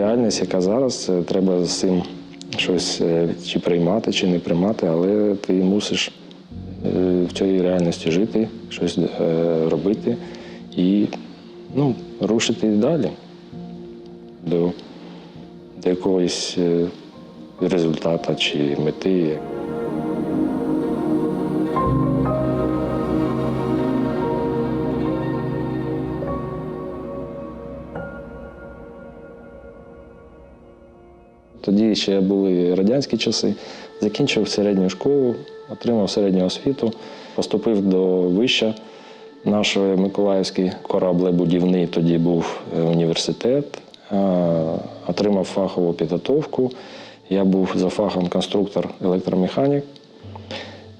реальність, яка зараз, е, треба з цим щось е, чи приймати, чи не приймати, але ти мусиш е, в цій реальності жити, щось робити і ну, рушити далі до, до якогось результату чи мети. Ще були радянські часи. Закінчив середню школу, отримав середню освіту, поступив до вища нашої Миколаївський кораблебудівний, тоді був е, університет, отримав фахову підготовку. Я був за фахом конструктор електромеханік.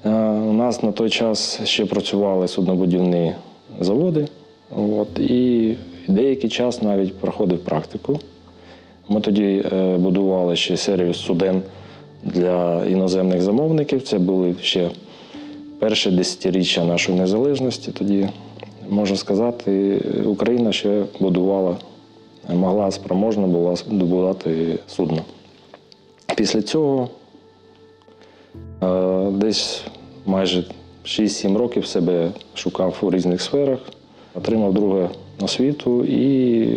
Е, У нас на той час ще працювали суднобудівні заводи. От, і деякий час навіть проходив практику. Ми тоді е, будували ще серію суден для іноземних замовників. Це були ще перші десятиріччя нашої незалежності. Тоді, можна сказати, Україна ще будувала, могла спроможна була добувати судно. Після цього е, десь майже 6-7 років себе шукав у різних сферах, отримав другу освіту і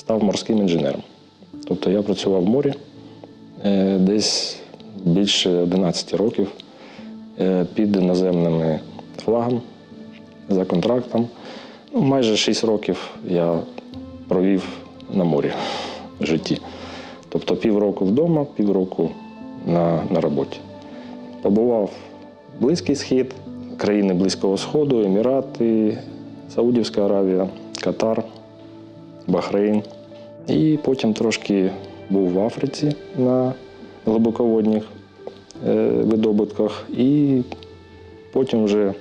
став морським інженером. Тобто я працював в морі е, десь більше 11 років е, під іноземним флагом за контрактом. Ну, майже 6 років я провів на морі в житті. Тобто півроку вдома, півроку на, на роботі. Побував Близький Схід, країни Близького Сходу, Емірати, Саудівська Аравія, Катар, Бахрейн. І потім трошки був в Африці на глибоководних е, видобутках. І потім вже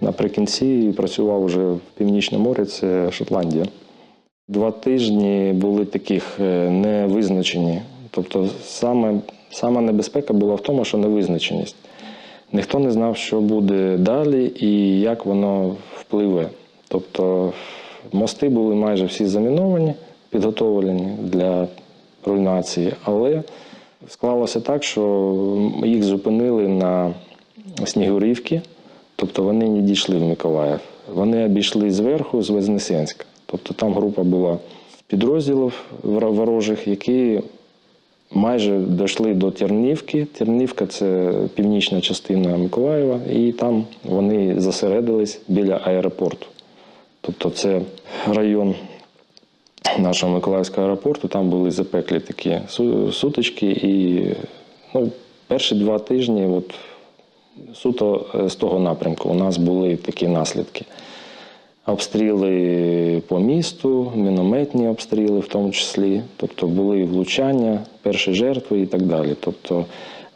наприкінці працював вже в Північному морі, це Шотландія. Два тижні були таких е, невизначені. Тобто саме, сама небезпека була в тому, що невизначеність. Ніхто не знав, що буде далі і як воно впливе. Тобто мости були майже всі заміновані, підготовлені для руйнації, але склалося так, що їх зупинили на Снігурівці, тобто вони не дійшли в Миколаїв. Вони обійшли зверху з Вознесенська. Тобто там група була підрозділів ворожих, які майже дійшли до Тернівки. Тернівка це північна частина Миколаєва, і там вони засередились біля аеропорту. Тобто це район нашого Миколаївського аеропорту, там були запеклі такі сутички. І ну, перші два тижні, от, суто е, з того напрямку, у нас були такі наслідки. Обстріли по місту, мінометні обстріли в тому числі, тобто були влучання, перші жертви і так далі. Тобто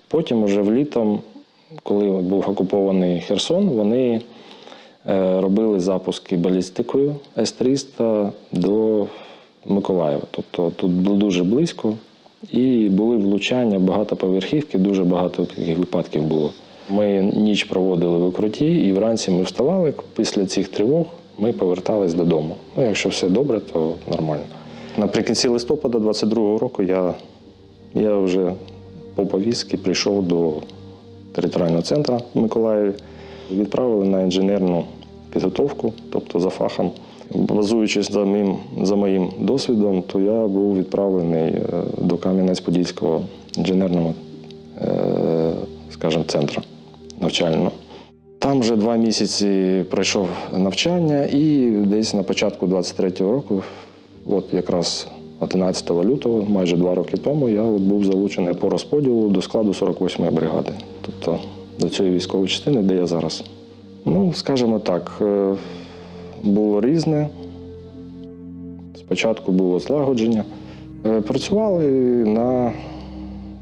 потім, уже влітом, коли був окупований Херсон, вони робили запуски балістикою С-300 до Миколаєва. Тобто тут було дуже близько і були влучання багатоповерхівки, дуже багато таких випадків було. Ми ніч проводили в укрутті, і вранці ми вставали. Після цих тривог ми повертались додому. Ну, якщо все добре, то нормально. Наприкінці листопада 22-го року я, я вже по повістці прийшов до територіального центру Миколаєві. Відправили на інженерну підготовку, тобто за фахом. Базуючись за моїм, за моїм досвідом, то я був відправлений е, до Кам'янець-Подільського інженерного, е, скажімо, центру навчального. Там вже два місяці пройшов навчання, і десь на початку 23-го року, от якраз 11 лютого, майже два роки тому, я от був залучений по розподілу до складу 48-ї бригади, тобто до цієї військової частини, де я зараз. Ну, скажімо так, е, було різне. Спочатку було злагодження. Е, Працювали на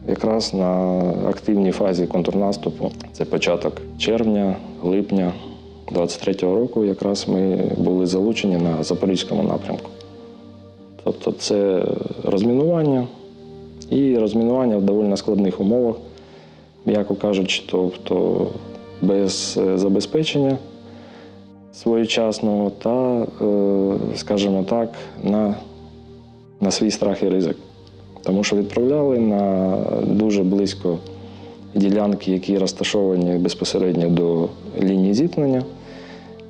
якраз на активній фазі контрнаступу. Це початок червня, липня 23-го року. Якраз ми були залучені на запорізькому напрямку. Тобто це розмінування і розмінування в доволі складних умовах, м'яко кажучи, тобто без е, забезпечення своєчасного та, е, скажімо так, на на свій страх і ризик. Тому що відправляли на дуже близько ділянки, які розташовані безпосередньо до лінії зіткнення.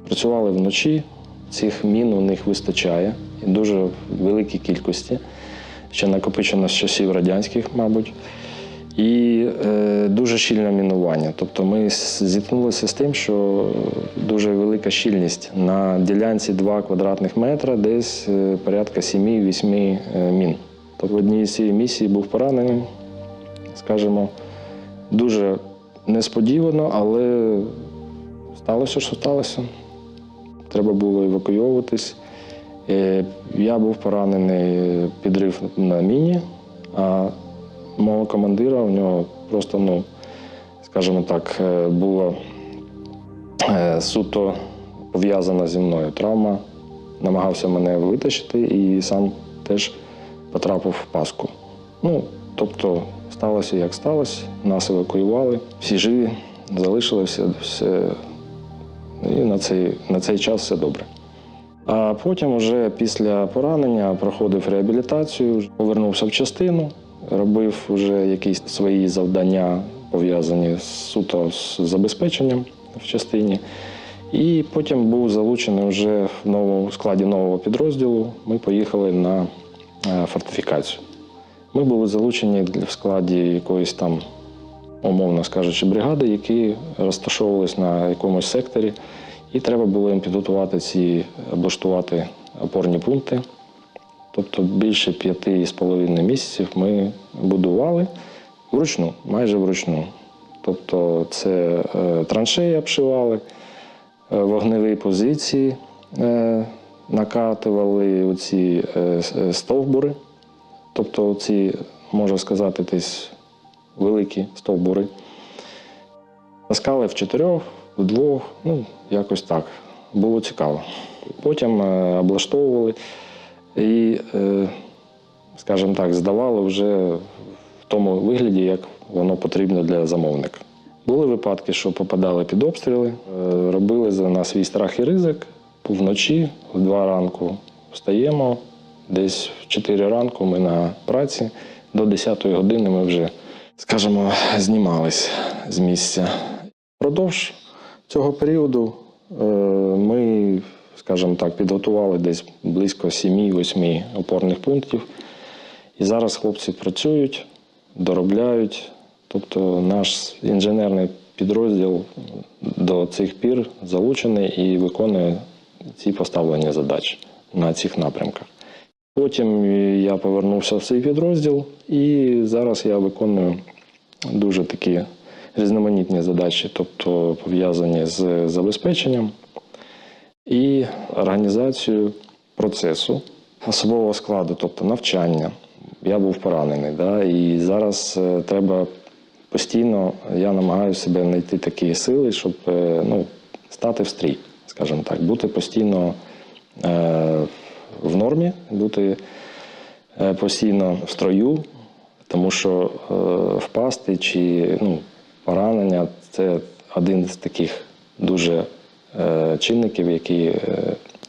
Працювали вночі, цих мін у них вистачає і дуже великій кількості, ще накопичено з часів радянських, мабуть. І е, дуже щільне мінування. Тобто ми зіткнулися з тим, що дуже велика щільність на ділянці 2 квадратних метра, десь е, порядка 7-8 е, мін. Тобто в одній з цієї місії був поранений, скажімо, дуже несподівано, але сталося, що сталося. Треба було евакуйовуватись. Е, Я був поранений підрив на міні, а мого командира у нього просто, ну, скажімо так, е, було е, суто пов'язана зі мною травма. Намагався мене витащити і сам теж потрапив в паску. Ну, тобто, сталося як сталося, нас евакуювали, всі живі, залишилося все. І на цей, на цей час все добре. А потім, вже після поранення, проходив реабілітацію, повернувся в частину, робив вже якісь свої завдання, пов'язані з- суто з забезпеченням в частині. І потім був залучений вже в новому складі нового підрозділу. Ми поїхали на е, фортифікацію. Ми були залучені в складі якоїсь там, умовно скажучи, бригади, які розташовувались на якомусь секторі, і треба було їм підготувати ці, облаштувати опорні пункти. Тобто більше п'яти з половиною місяців ми будували вручну, майже вручну. Тобто це е, траншеї обшивали, е, вогневі позиції е, накатували оці стовбури. Тобто ці, можна сказати, десь великі стовбури. Таскали в чотирьох, в двох, ну, якось так. Було цікаво. Потім облаштовували і, е, скажімо так, здавали вже в тому вигляді, як воно потрібно для замовника. Були випадки, що попадали під обстріли, е, робили за на свій страх і ризик. Вночі, в два ранку встаємо, десь в 4 ранку ми на праці, до 10 години ми вже, скажімо, знімались з місця. Продовж цього періоду е, ми, скажімо так, підготували десь близько 7-8 опорних пунктів. І зараз хлопці працюють, доробляють. Тобто наш інженерний підрозділ до цих пір залучений і виконує ці поставлені задачі на цих напрямках. Потім я повернувся в свій підрозділ, і зараз я виконую дуже такі різноманітні задачі, тобто пов'язані з забезпеченням і організацією процесу особового складу, тобто навчання. Я був поранений, да, і зараз е, треба постійно, я намагаюся себе знайти такі сили, щоб е, ну, стати в стрій, скажімо так, бути постійно е, в нормі, бути е, постійно в строю, тому що е, впасти чи ну, поранення це один з таких дуже чинників, який е,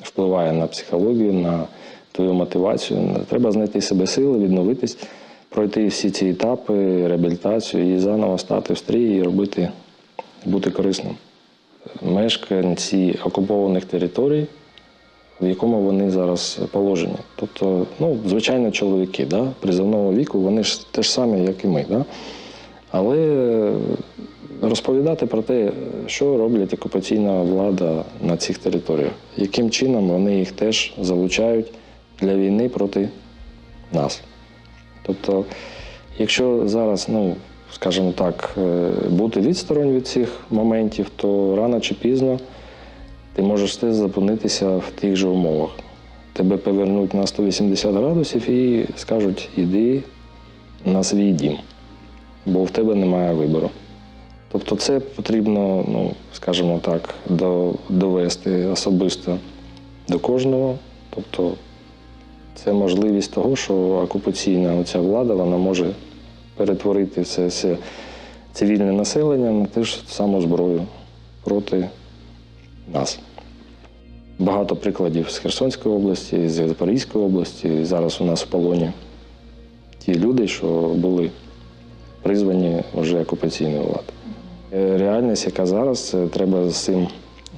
впливає на психологію, на твою мотивацію. Треба знайти себе сили, відновитись, пройти всі ці етапи, реабілітацію і заново стати в стрій і робити, бути корисним. Мешканці окупованих територій в якому вони зараз положені. Тобто, ну, звичайно, чоловіки да, призовного віку, вони ж те ж самі, як і ми. Да? Але розповідати про те, що роблять окупаційна влада на цих територіях, яким чином вони їх теж залучають для війни проти нас. Тобто, якщо зараз, ну, скажімо так, е, бути відсторонь від цих моментів, то рано чи пізно ти можеш теж зупинитися в тих же умовах. Тебе повернуть на 180 градусів і скажуть, іди на свій дім, бо в тебе немає вибору. Тобто це потрібно, ну, скажімо так, до- довести особисто до кожного. Тобто це можливість того, що окупаційна оця влада вона може перетворити це, це цивільне населення на те ж саму зброю проти нас. Багато прикладів з Херсонської області, з Запорізької області. Зараз у нас в полоні ті люди, що були призвані вже окупаційною владою. Е, Реальність, яка зараз, треба з цим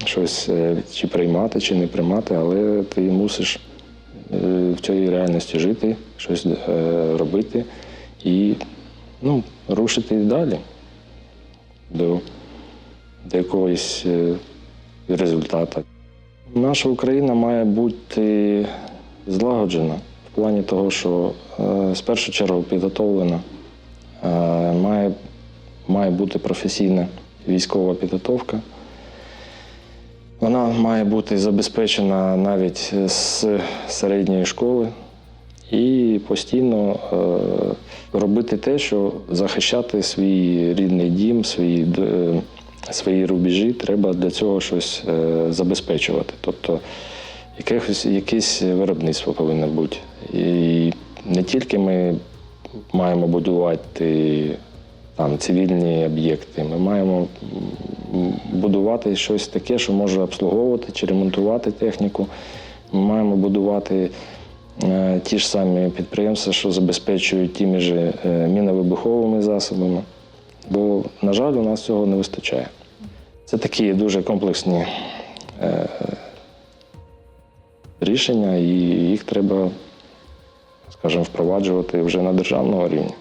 щось е, чи приймати, чи не приймати, але ти мусиш е, в цій реальності жити, щось е, робити і ну, рушити далі до, до якогось е, результату. Наша Україна має бути злагоджена в плані того, що е, з першу чергу підготовлена, е, має, має бути професійна військова підготовка. Вона має бути забезпечена навіть з середньої школи і постійно е, робити те, що захищати свій рідний дім, свої, д- свої рубежі, треба для цього щось е, забезпечувати. Тобто якихось, якесь виробництво повинно бути. І не тільки ми маємо будувати там, цивільні об'єкти, ми маємо будувати щось таке, що може обслуговувати чи ремонтувати техніку. Ми маємо будувати е, ті ж самі підприємства, що забезпечують тими ж е, міновибуховими засобами. Бо, на жаль, у нас цього не вистачає. Це такі дуже комплексні е, рішення, і їх треба, скажімо, впроваджувати вже на державному рівні.